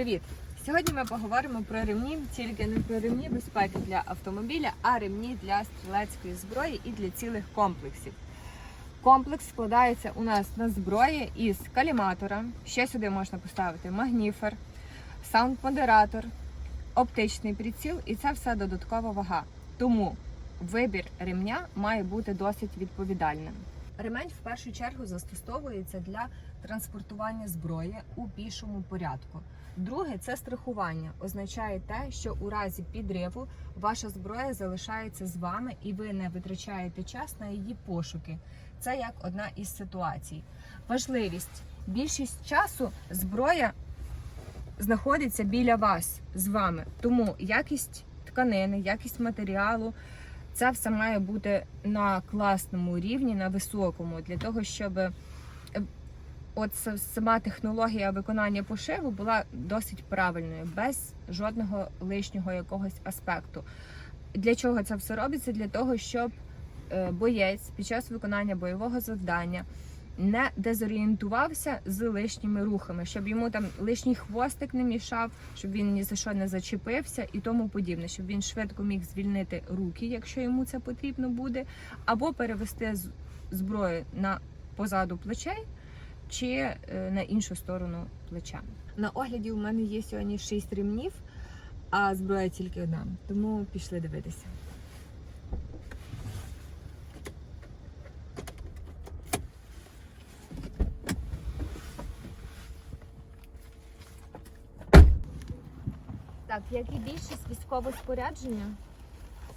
Привіт! Сьогодні ми поговоримо про ремні, тільки не про ремні безпеки для автомобіля, а ремні для стрілецької зброї і для цілих комплексів. Комплекс складається у нас на зброї із каліматора. Ще сюди можна поставити магніфер, саунд-модератор, оптичний приціл, і це все додаткова вага. Тому вибір ремня має бути досить відповідальним. Ремень в першу чергу застосовується для транспортування зброї у пішому порядку. Друге це страхування. Означає те, що у разі підриву ваша зброя залишається з вами і ви не витрачаєте час на її пошуки. Це як одна із ситуацій. Важливість: більшість часу зброя знаходиться біля вас з вами. Тому якість тканини, якість матеріалу. Це все має бути на класному рівні, на високому, для того, щоб от сама технологія виконання пошиву була досить правильною, без жодного лишнього якогось аспекту. Для чого це все робиться? Для того, щоб е, боєць під час виконання бойового завдання не дезорієнтувався з лишніми рухами, щоб йому там лишній хвостик не мішав, щоб він ні за що не зачепився і тому подібне, щоб він швидко міг звільнити руки, якщо йому це потрібно буде, або перевести зброю на позаду плечей чи е, на іншу сторону плеча. На огляді у мене є сьогодні 6 ремнів, а зброя тільки одна. Тому пішли дивитися. Так, як і більшість військового спорядження,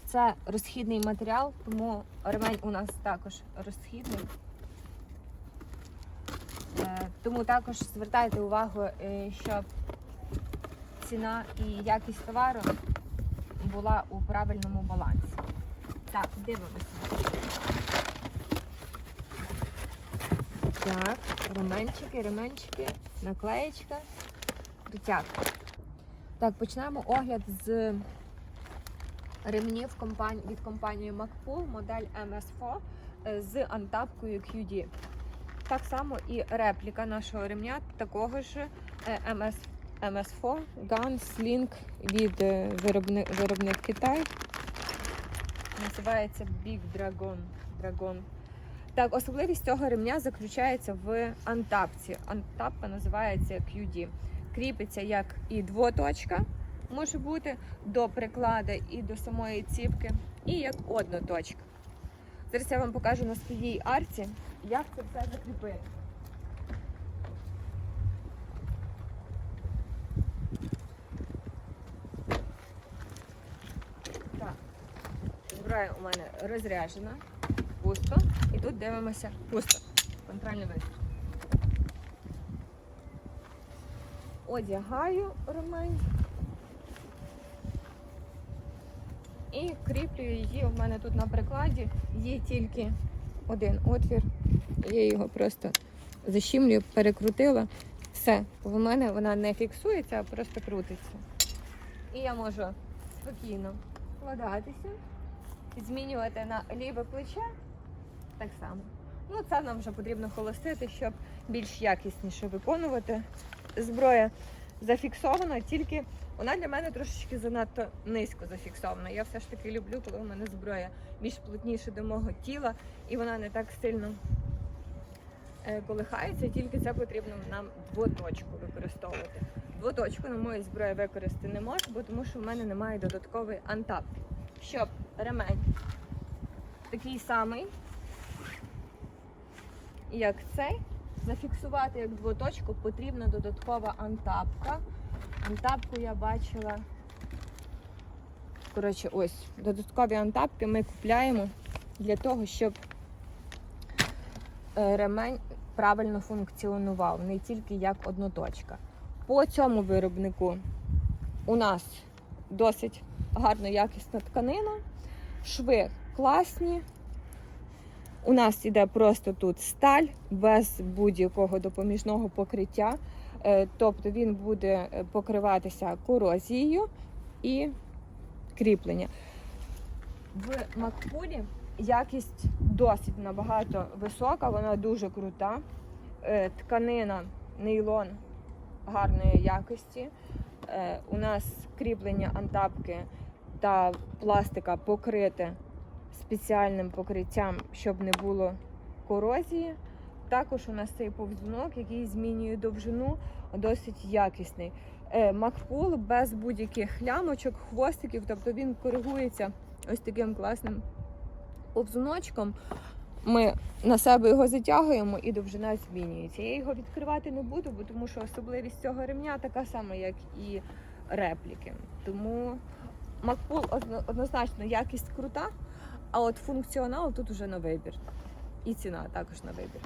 це розхідний матеріал, тому ремень у нас також розхідний. Тому також звертайте увагу, е, щоб ціна і якість товару була у правильному балансі. Так, дивимося. Так, ременчики, ременчики, наклеєчка, притягка. Так, почнемо огляд з ремнів від компанії MacPool, модель MS4 е, з антапкою QD. Так само і репліка нашого ремня, такого ж е, MS, MS4 Gun Sling від е, виробник, виробник Китай. Називається Big Dragon. Dragon. Так, особливість цього ремня заключається в антапці. Антапка називається QD. Кріпиться як і двоточка, може бути до приклада і до самої ціпки, і як одноточка. Зараз я вам покажу на своїй арці, як це все закріпити. Так, у мене розряджена, пусто. І тут дивимося пусто. Контрольний вистріл. Одягаю ремень. І кріплю її. У мене тут на прикладі є тільки один отвір. Я його просто защімлюю, перекрутила. Все, в мене вона не фіксується, а просто крутиться. І я можу спокійно вкладатися, змінювати на ліве плече так само. Ну, це нам вже потрібно холостити, щоб більш якісніше виконувати. Зброя зафіксована, тільки вона для мене трошечки занадто низько зафіксована. Я все ж таки люблю, коли у мене зброя більш плотніше до мого тіла, і вона не так сильно колихається, тільки це потрібно нам двоточку використовувати. Двоточку на моїй зброї використати не можу, бо тому що в мене немає додаткової антапки. Щоб ремень такий самий, як цей, зафіксувати як двоточку, потрібна додаткова антапка. Антапку я бачила. Коротше, ось додаткові антапки ми купляємо для того, щоб е, ремень правильно функціонував, не тільки як одноточка. По цьому виробнику у нас досить гарна якісна тканина, шви класні. У нас іде просто тут сталь без будь-якого допоміжного покриття. Е, Тобто він буде покриватися корозією і кріплення. В Макпулі якість досить набагато висока, вона дуже крута. Е, Тканина, нейлон гарної якості. Е, У нас кріплення антапки та пластика покрите спеціальним покриттям, щоб не було корозії. Також у нас цей повзунок, який змінює довжину, досить якісний. Е, Макпул без будь-яких лямочок, хвостиків, тобто він коригується ось таким класним повзуночком. Ми на себе його затягуємо і довжина змінюється. Я його відкривати не буду, бо тому що особливість цього ремня така сама, як і репліки. Тому Макпул однозначно якість крута, а от функціонал тут уже на вибір. І ціна також на вибір.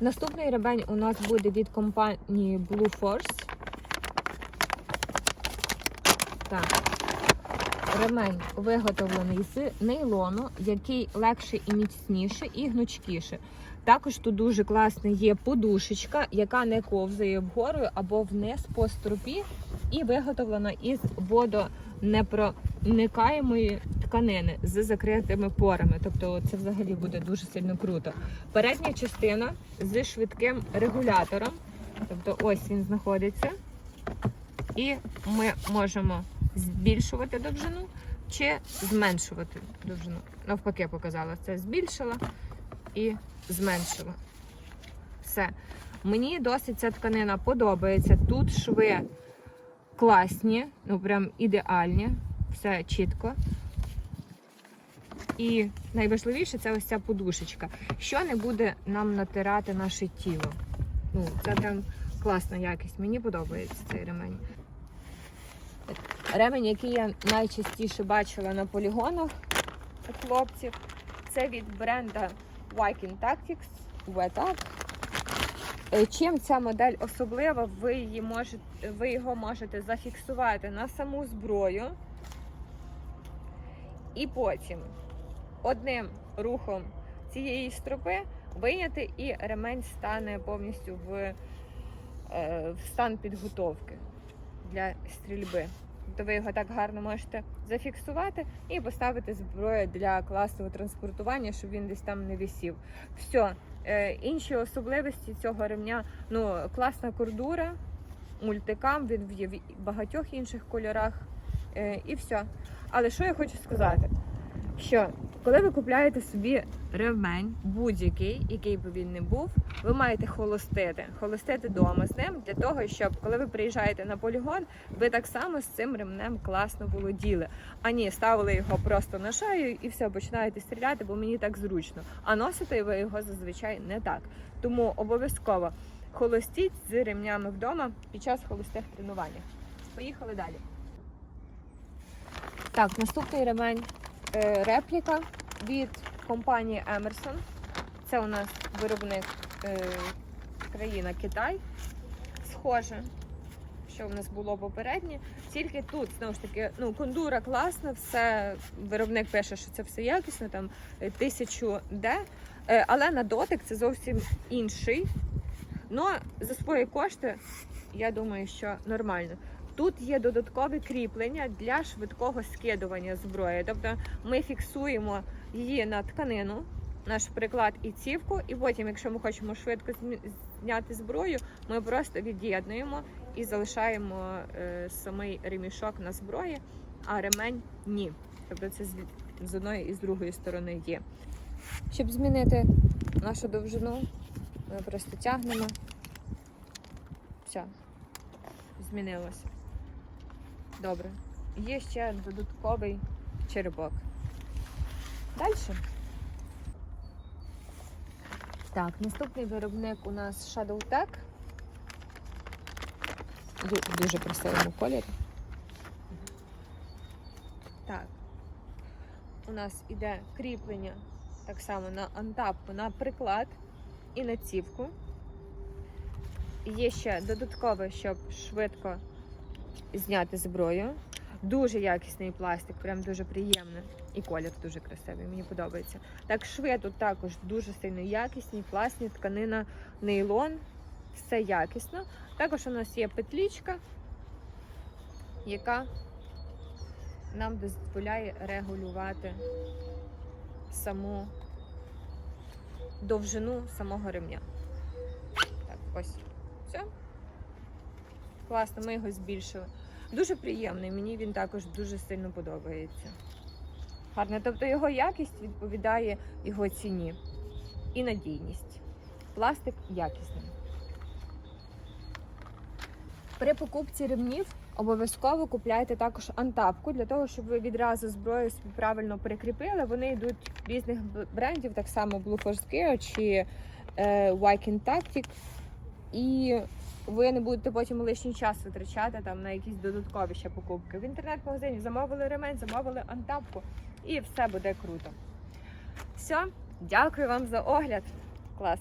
Наступний ребень у нас буде від компанії Blue Force. Так. Ремень виготовлений з нейлону, який легше і міцніше, і гнучкіше. Також тут дуже класна є подушечка, яка не ковзає вгору або вниз по стропі, і виготовлена із водонепроникаємої тканини з закритими порами. Тобто це взагалі буде дуже сильно круто. Передня частина з швидким регулятором. Тобто ось він знаходиться. І ми можемо збільшувати довжину чи зменшувати довжину. Навпаки, я показала. Це збільшила і зменшила. Все. Мені досить ця тканина подобається. Тут шви класні, ну прям ідеальні, все чітко. І найважливіше це ось ця подушечка, що не буде нам натирати наше тіло. Ну, це прям класна якість. Мені подобається цей ремень. Ремень, який я найчастіше бачила на полігонах у хлопців, це від бренда Viking Tactics WetUp. Е, Чим ця модель особлива, ви, її можете, ви його можете зафіксувати на саму зброю і потім одним рухом цієї стропи вийняти, і ремень стане повністю в, е, в стан підготовки для стрільби. Тобто ви його так гарно можете зафіксувати і поставити зброю для класового транспортування, щоб він десь там не висів. Все. Інші особливості цього ремня ну, класна кордура, мультикам, він в багатьох інших кольорах. Е, і все. Але що я хочу сказати? Що коли ви купляєте собі ремень, будь-який, який би він не був, ви маєте холостити. Холостити вдома з ним для того, щоб коли ви приїжджаєте на полігон, ви так само з цим ремнем класно володіли. А ні, ставили його просто на шию і все, починаєте стріляти, бо мені так зручно. А носите ви його зазвичай не так. Тому обов'язково холостіть з ремнями вдома під час холостих тренувань. Поїхали далі. Так, наступний ремень репліка від компанії Emerson. Це у нас виробник е, країна Китай. Схоже, що в нас було попереднє. Тільки тут, знову ж таки, ну, кондура класна, все, виробник пише, що це все якісно, там е, 1000 D, е, але на дотик це зовсім інший. Ну, за свої кошти, я думаю, що нормально. Тут є додаткове кріплення для швидкого скидування зброї. Тобто ми фіксуємо її на тканину, наш приклад і цівку, і потім, якщо ми хочемо швидко зняти зброю, ми просто від'єднуємо і залишаємо е, самий ремішок на зброї, а ремень ні. Тобто це з, з одної і з другої сторони є. Щоб змінити нашу довжину, ми просто тягнемо. Все, змінилося. Добре. Є ще додатковий черепок. Далі. Так, наступний виробник у нас Shadow Tech. Дуже красивому кольорі. Так. У нас іде кріплення так само на антапку, на приклад і на цівку. Є ще додаткове, щоб швидко зняти зброю. Дуже якісний пластик, прям дуже приємний. І колір дуже красивий, мені подобається. Так, шви тут також дуже сильно якісні, класні, тканина, нейлон, все якісно. Також у нас є петлічка, яка нам дозволяє регулювати саму довжину самого ремня. Так, ось Все. Класно, ми його збільшили. Дуже приємний, мені він також дуже сильно подобається. Гарно, тобто його якість відповідає його ціні і надійність. Пластик якісний. При покупці ремнів обов'язково купляйте також антапку для того, щоб ви відразу зброю собі правильно прикріпили. Вони йдуть різних брендів, так само Blue Force Gear чи е, Viking Tactic. І ви не будете потім лишній час витрачати там на якісь додаткові ще покупки. В інтернет-магазині замовили ремень, замовили антапку і все буде круто. Все, дякую вам за огляд. Клас.